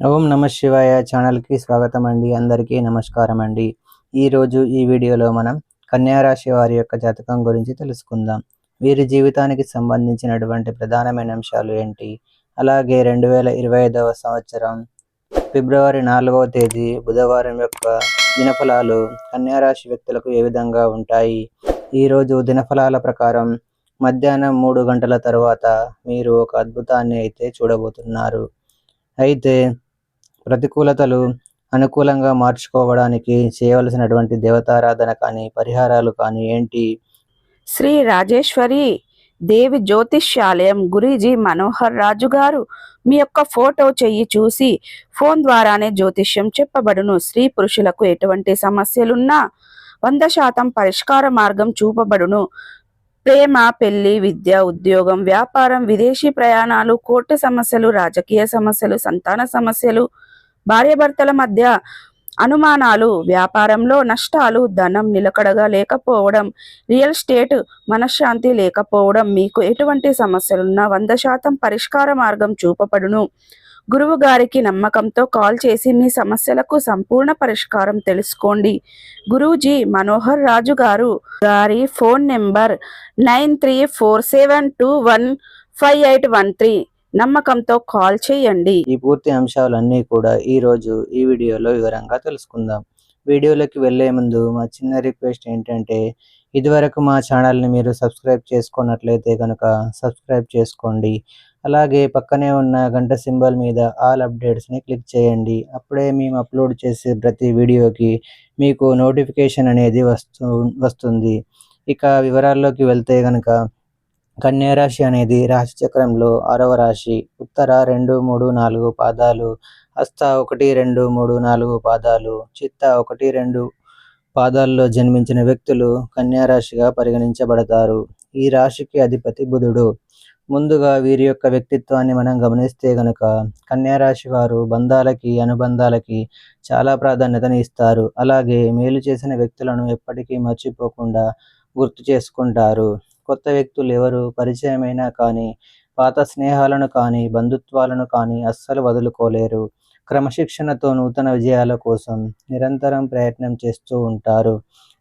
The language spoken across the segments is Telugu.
ఓం నమ శివాయ ఛానల్కి స్వాగతం అండి అందరికీ నమస్కారం అండి ఈరోజు ఈ వీడియోలో మనం కన్యారాశి వారి యొక్క జాతకం గురించి తెలుసుకుందాం. వీరి జీవితానికి సంబంధించినటువంటి ప్రధానమైన అంశాలు ఏంటి? అలాగే రెండు వేల ఇరవై ఐదవ సంవత్సరం ఫిబ్రవరి నాలుగవ తేదీ బుధవారం యొక్క దినఫలాలు కన్యారాశి వ్యక్తులకు ఏ విధంగా ఉంటాయి? ఈరోజు దినఫలాల ప్రకారం మధ్యాహ్నం మూడు గంటల తర్వాత మీరు ఒక అద్భుతాన్ని అయితే చూడబోతున్నారు. అయితే ప్రతికూలతలు అనుకూలంగా మార్చుకోవడానికి చేయవలసినటువంటి దేవతారాధన కానీ పరిహారాలు కానీ ఏంటి? శ్రీ రాజేశ్వరి దేవి జ్యోతిష్యాలయం గురీజీ మనోహర్ రాజు గారు మీ యొక్క ఫోటో చెయ్యి చూసి ఫోన్ ద్వారానే జ్యోతిష్యం చెప్పబడును. స్త్రీ పురుషులకు ఎటువంటి సమస్యలున్నా వంద శాతం పరిష్కార మార్గం చూపబడును. ప్రేమ పెళ్ళి విద్య ఉద్యోగం వ్యాపారం విదేశీ ప్రయాణాలు కోర్టు సమస్యలు రాజకీయ సమస్యలు సంతాన సమస్యలు భార్యాభర్తల మధ్య అనుమానాలు వ్యాపారంలో నష్టాలు ధనం నిలకడగా లేకపోవడం రియల్ స్టేట్ మనశ్శాంతి లేకపోవడం మీకు ఎటువంటి సమస్యలున్నా వంద శాతం పరిష్కార మార్గం చూపబడును. గురువు గారికి నమ్మకంతో కాల్ చేసి మీ సమస్యలకు సంపూర్ణ పరిష్కారం తెలుసుకోండి. గురూజీ మనోహర్ రాజు గారు గారి phone number nine three four seven two one five eight one three. నమ్మకంతో కాల్ చేయండి. ఈ పూర్తి అంశాలన్నీ కూడా ఈ రోజు ఈ వీడియోలో వివరంగా తెలుసుకుందాం. వీడియోలోకి వెళ్ళే ముందు మా చిన్న రిక్వెస్ట్ ఏంటంటే ఇదివరకు మా ఛానల్ని మీరు సబ్స్క్రైబ్ చేసుకున్నట్లయితే కనుక సబ్స్క్రైబ్ చేసుకోండి. అలాగే పక్కనే ఉన్న గంట సింబల్ మీద ఆల్ అప్డేట్స్ని క్లిక్ చేయండి. అప్పుడే మేము అప్లోడ్ చేసే ప్రతి వీడియోకి మీకు నోటిఫికేషన్ అనేది వస్తూ వస్తుంది. ఇక వివరాల్లోకి వెళ్తే కనుక కన్యారాశి అనేది రాశి చక్రంలో ఆరవ రాశి. ఉత్తర రెండు మూడు నాలుగు పాదాలు. హస్త ఒకటి రెండు మూడు నాలుగు పాదాలు. చిత్త ఒకటి రెండు పాదాల్లో జన్మించిన వ్యక్తులు కన్యారాశిగా పరిగణించబడతారు. ఈ రాశికి అధిపతి బుధుడు. ముందుగా వీరి యొక్క వ్యక్తిత్వాన్ని మనం గమనిస్తే గనక కన్యారాశి వారు బంధాలకి అనుబంధాలకి చాలా ప్రాధాన్యతను ఇస్తారు. అలాగే మేలు చేసిన వ్యక్తులను ఎప్పటికీ మర్చిపోకుండా గుర్తు చేసుకుంటారు. కొత్త వ్యక్తులు ఎవరు? పరిచయమైనా కానీ పాత స్నేహాలను కానీ బంధుత్వాలను కానీ అస్సలు వదులుకోలేరు. క్రమశిక్షణతో నూతన విజయాల కోసం నిరంతరం ప్రయత్నం చేస్తూ ఉంటారు.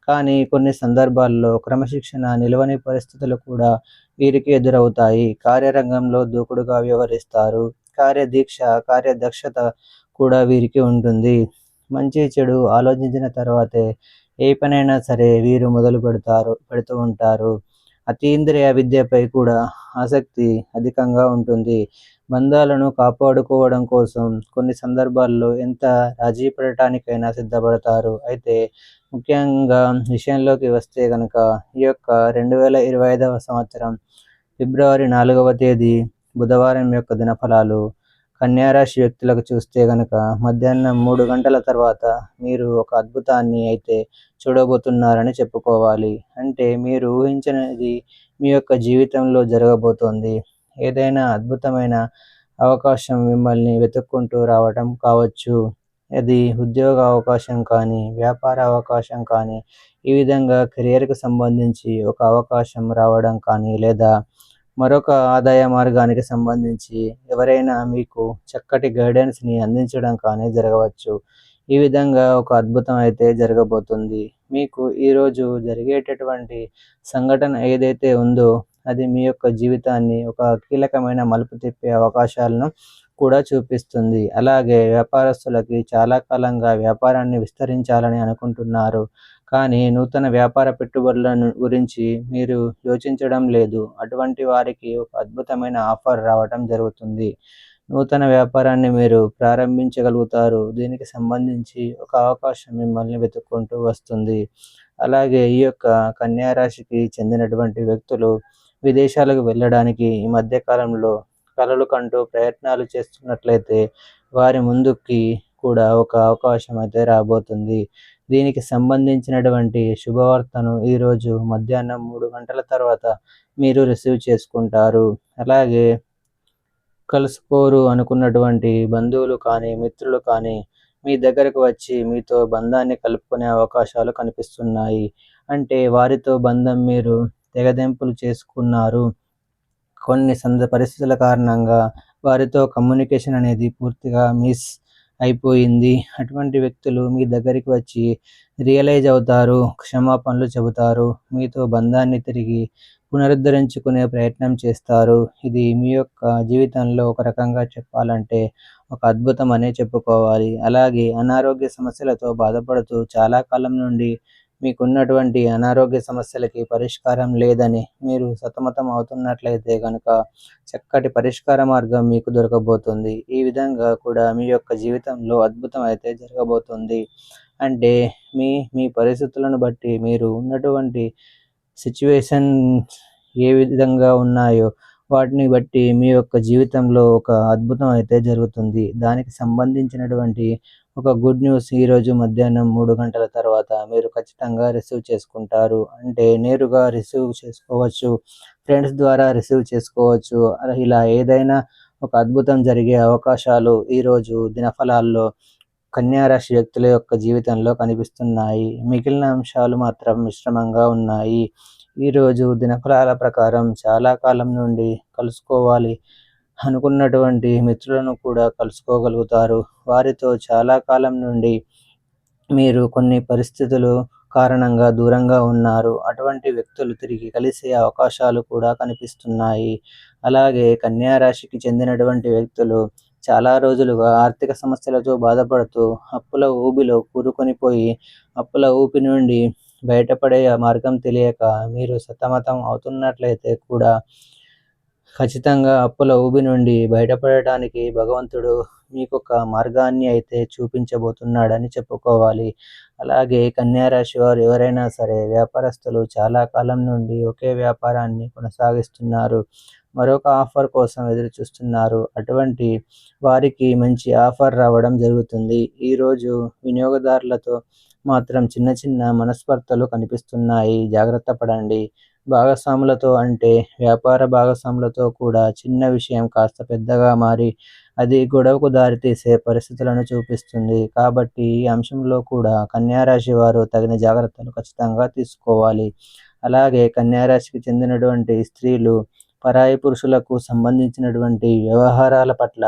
కానీ కొన్ని సందర్భాల్లో క్రమశిక్షణ నిలవని పరిస్థితులు కూడా వీరికి ఎదురవుతాయి. కార్యరంగంలో దూకుడుగా వ్యవహరిస్తారు. కార్యదీక్ష కార్యదక్షత కూడా వీరికి ఉంటుంది. మంచి చెడు ఆలోచించిన తర్వాతే ఏ పనైనా సరే వీరు మొదలు పెడతారు పెడుతూ ఉంటారు. అతీంద్రియ విద్యపై కూడా ఆసక్తి అధికంగా ఉంటుంది. బంధాలను కాపాడుకోవడం కోసం కొన్ని సందర్భాల్లో ఎంత రాజీ పడటానికైనా సిద్ధపడతారు. అయితే ముఖ్యంగా విషయంలోకి వస్తే కనుక ఈ యొక్క రెండు వేల ఇరవై ఐదవ సంవత్సరం ఫిబ్రవరి నాలుగవ తేదీ బుధవారం యొక్క దినఫలాలు కన్యారాశి వ్యక్తులకు చూస్తే కనుక మధ్యాహ్నం మూడు గంటల తర్వాత మీరు ఒక అద్భుతాన్ని అయితే చూడబోతున్నారని చెప్పుకోవాలి. అంటే మీరు ఊహించినది మీ యొక్క జీవితంలో జరగబోతోంది. ఏదైనా అద్భుతమైన అవకాశం మిమ్మల్ని వెతుక్కుంటూ రావటం కావచ్చు. అది ఉద్యోగ అవకాశం కానీ వ్యాపార అవకాశం కానీ ఈ విధంగా కెరియర్కు సంబంధించి ఒక అవకాశం రావడం కానీ లేదా మరొక ఆదాయ మార్గానికి సంబంధించి ఎవరైనా మీకు చక్కటి గైడెన్స్ని అందించడం కానీ జరగవచ్చు. ఈ విధంగా ఒక అద్భుతం అయితే జరగబోతుంది. మీకు ఈరోజు జరిగేటటువంటి సంఘటన ఏదైతే ఉందో అది మీ యొక్క జీవితాన్ని ఒక కీలకమైన మలుపు తిప్పే అవకాశాలను కూడా చూపిస్తుంది. అలాగే వ్యాపారస్తులకి చాలా కాలంగా వ్యాపారాన్ని విస్తరించాలని అనుకుంటున్నారు. కానీ నూతన వ్యాపార పెట్టుబడుల గురించి మీరు యోచించడం లేదు. అటువంటి వారికి ఒక అద్భుతమైన ఆఫర్ రావటం జరుగుతుంది. నూతన వ్యాపారాన్ని మీరు ప్రారంభించగలుగుతారు. దీనికి సంబంధించి ఒక అవకాశం మిమ్మల్ని వెతుక్కుంటూ వస్తుంది. అలాగే ఈ యొక్క కన్యారాశికి చెందినటువంటి వ్యక్తులు విదేశాలకు వెళ్ళడానికి ఈ మధ్యకాలంలో కలలు కంటూ ప్రయత్నాలు చేస్తున్నట్లయితే వారి ముందుకి కూడా ఒక అవకాశం అయితే రాబోతుంది. దీనికి సంబంధించినటువంటి శుభవార్తను ఈరోజు మధ్యాహ్నం మూడు గంటల తర్వాత మీరు రిసీవ్ చేసుకుంటారు. అలాగే కలుసుకోరు అనుకున్నటువంటి బంధువులు కానీ మిత్రులు కానీ మీ దగ్గరకు వచ్చి మీతో బంధాన్ని కలుపుకునే అవకాశాలు కనిపిస్తున్నాయి. అంటే వారితో బంధం మీరు తెగదెంపులు చేసుకున్నారు. కొన్ని సంద పరిస్థితుల కారణంగా వారితో కమ్యూనికేషన్ అనేది పూర్తిగా మిస్ అయిపోయింది. అటువంటి వ్యక్తులు మీ దగ్గరికి వచ్చి రియలైజ్ అవుతారు క్షమాపణలు చెబుతారు మీతో బంధాన్ని తిరిగి పునరుద్ధరించుకునే ప్రయత్నం చేస్తారు. ఇది మీ యొక్క జీవితంలో ఒక రకంగా చెప్పాలంటే ఒక అద్భుతం అనే చెప్పుకోవాలి. అలాగే అనారోగ్య సమస్యలతో బాధపడుతూ చాలా కాలం నుండి మీకున్నటువంటి అనారోగ్య సమస్యలకి పరిష్కారం లేదని మీరు సతమతం అవుతున్నట్లయితే కనుక చక్కటి పరిష్కార మార్గం మీకు దొరకబోతుంది. ఈ విధంగా కూడా మీ యొక్క జీవితంలో అద్భుతం అయితే జరగబోతుంది. అంటే మీ మీ పరిస్థితులను బట్టి మీరు ఉన్నటువంటి సిచ్యువేషన్ ఏ విధంగా ఉన్నాయో వాటిని బట్టి మీ యొక్క జీవితంలో ఒక అద్భుతం అయితే జరుగుతుంది. దానికి సంబంధించినటువంటి ఒక గుడ్ న్యూస్ ఈరోజు మధ్యాహ్నం మూడు గంటల తర్వాత మీరు ఖచ్చితంగా రిసీవ్ చేసుకుంటారు. అంటే నేరుగా రిసీవ్ చేసుకోవచ్చు. ఫ్రెండ్స్ ద్వారా రిసీవ్ చేసుకోవచ్చు. ఇలా ఏదైనా ఒక అద్భుతం జరిగే అవకాశాలు ఈరోజు దినఫలాల్లో కన్యారాశి వ్యక్తుల యొక్క జీవితంలో కనిపిస్తున్నాయి. మిగిలిన అంశాలు మాత్రం మిశ్రమంగా ఉన్నాయి. ఈరోజు దినఫలాల ప్రకారం చాలా కాలం నుండి కలుసుకోవాలి. అనుకున్నటువంటి మిత్రులను కూడా కలుసుకోగలుగుతారు. వారితో చాలా కాలం నుండి మీరు కొన్ని పరిస్థితులు కారణంగా దూరంగా ఉన్నారు. అటువంటి వ్యక్తులు తిరిగి కలిసే అవకాశాలు కూడా కనిపిస్తున్నాయి. అలాగే కన్యారాశికి చెందినటువంటి వ్యక్తులు చాలా రోజులుగా ఆర్థిక సమస్యలతో బాధపడుతూ అప్పుల ఊబిలో కూరుకొనిపోయి అప్పుల ఊపి నుండి బయటపడే మార్గం తెలియక మీరు సతమతం అవుతున్నట్లయితే కూడా ఖచ్చితంగా అప్పుల ఊబి నుండి బయటపడటానికి భగవంతుడు మీకు ఒక మార్గాన్ని అయితే చూపించబోతున్నాడని చెప్పుకోవాలి. అలాగే కన్యారాశి వారు ఎవరైనా సరే వ్యాపారస్తులు చాలా కాలం నుండి ఒకే వ్యాపారాన్ని కొనసాగిస్తున్నారు. మరొక ఆఫర్ కోసం ఎదురు చూస్తున్నారు. అటువంటి వారికి మంచి ఆఫర్ రావడం జరుగుతుంది. ఈరోజు వినియోగదారులతో మాత్రం చిన్న చిన్న మనస్పర్ధలు కనిపిస్తున్నాయి. జాగ్రత్త పడండి. భాగస్వాములతో అంటే వ్యాపార భాగస్వాములతో కూడా చిన్న విషయం కాస్త పెద్దగా మారి అది గొడవకు దారితీసే పరిస్థితులను చూపిస్తుంది. కాబట్టి ఈ అంశంలో కూడా కన్యారాశి వారు తగిన జాగ్రత్తలు ఖచ్చితంగా తీసుకోవాలి. అలాగే కన్యారాశికి చెందినటువంటి స్త్రీలు పరాయి పురుషులకు సంబంధించినటువంటి వ్యవహారాల పట్ల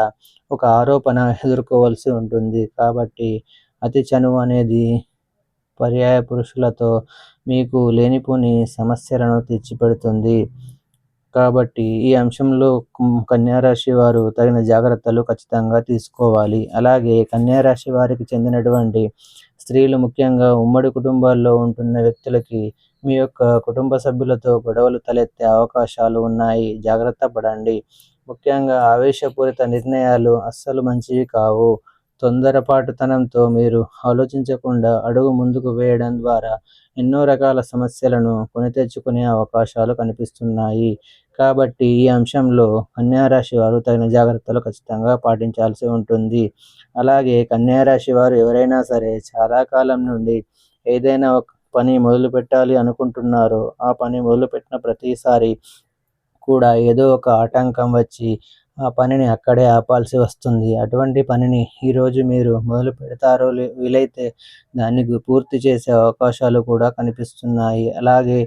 ఒక ఆరోపణ ఎదుర్కోవాల్సి ఉంటుంది. కాబట్టి అతి చనువు అనేది పర్యాయ పురుషులతో మీకు లేనిపోని సమస్యలను తెచ్చిపెడుతుంది కాబట్టి ఈ అంశంలో కన్యారాశి వారు తగిన జాగ్రత్తలు ఖచ్చితంగా తీసుకోవాలి. అలాగే కన్యారాశి వారికి చెందినటువంటి స్త్రీలు ముఖ్యంగా ఉమ్మడి కుటుంబాల్లో ఉంటున్న వ్యక్తులకి మీ యొక్క కుటుంబ సభ్యులతో గొడవలు తలెత్తే అవకాశాలు ఉన్నాయి. జాగ్రత్త పడండి. ముఖ్యంగా ఆవేశపూరిత నిర్ణయాలు అస్సలు మంచివి కావు. తొందరపాటుతనంతో మీరు ఆలోచించకుండా అడుగు ముందుకు వేయడం ద్వారా ఎన్నో రకాల సమస్యలను కొని తెచ్చుకునే అవకాశాలు కనిపిస్తున్నాయి. కాబట్టి ఈ అంశంలో కన్యారాశి వారు తగిన జాగ్రత్తలు ఖచ్చితంగా పాటించాల్సి ఉంటుంది. అలాగే కన్యారాశి వారు ఎవరైనా సరే చాలా కాలం నుండి ఏదైనా ఒక పని మొదలు పెట్టాలి అనుకుంటున్నారో ఆ పని మొదలుపెట్టిన ప్రతిసారి కూడా ఏదో ఒక ఆటంకం వచ్చి ఆ పనిని అక్కడే ఆపాల్సి వస్తుంది. అటువంటి పనిని ఈరోజు మీరు మొదలు పెడతారో వీలైతే దాన్ని పూర్తి చేసే అవకాశాలు కూడా కనిపిస్తున్నాయి. అలాగే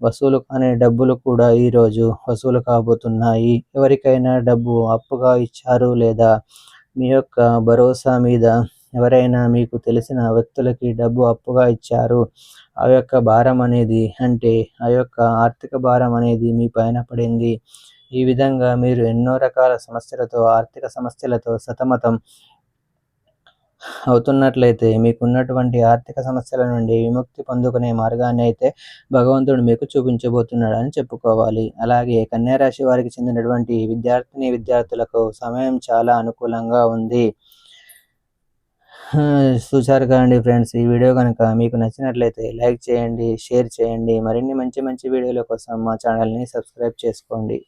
వసూలు కాని డబ్బులు కూడా ఈరోజు వసూలు కాబోతున్నాయి. ఎవరికైనా డబ్బు అప్పుగా ఇచ్చారు లేదా మీ యొక్క భరోసా మీద ఎవరైనా మీకు తెలిసిన వ్యక్తులకి డబ్బు అప్పుగా ఇచ్చారు ఆ యొక్క భారం అనేది అంటే ఆ యొక్క ఆర్థిక భారం అనేది మీ పైన పడింది. ఈ విధంగా మీరు ఎన్నో రకాల సమస్యలతో ఆర్థిక సమస్యలతో సతమతం అవుతున్నట్లయితే మీకున్నటువంటి ఆర్థిక సమస్యల నుండి విముక్తి పొందుకునే మార్గాన్ని అయితే భగవంతుడు మీకు చూపించబోతున్నాడు అని చెప్పుకోవాలి. అలాగే కన్యారాశి వారికి చెందినటువంటి విద్యార్థిని విద్యార్థులకు సమయం చాలా అనుకూలంగా ఉంది. చూశారు కదండి ఫ్రెండ్స్ ఈ వీడియో కనుక మీకు నచ్చినట్లయితే లైక్ చేయండి షేర్ చేయండి. మరిన్ని మంచి మంచి వీడియోల కోసం మా ఛానల్ని సబ్స్క్రైబ్ చేసుకోండి.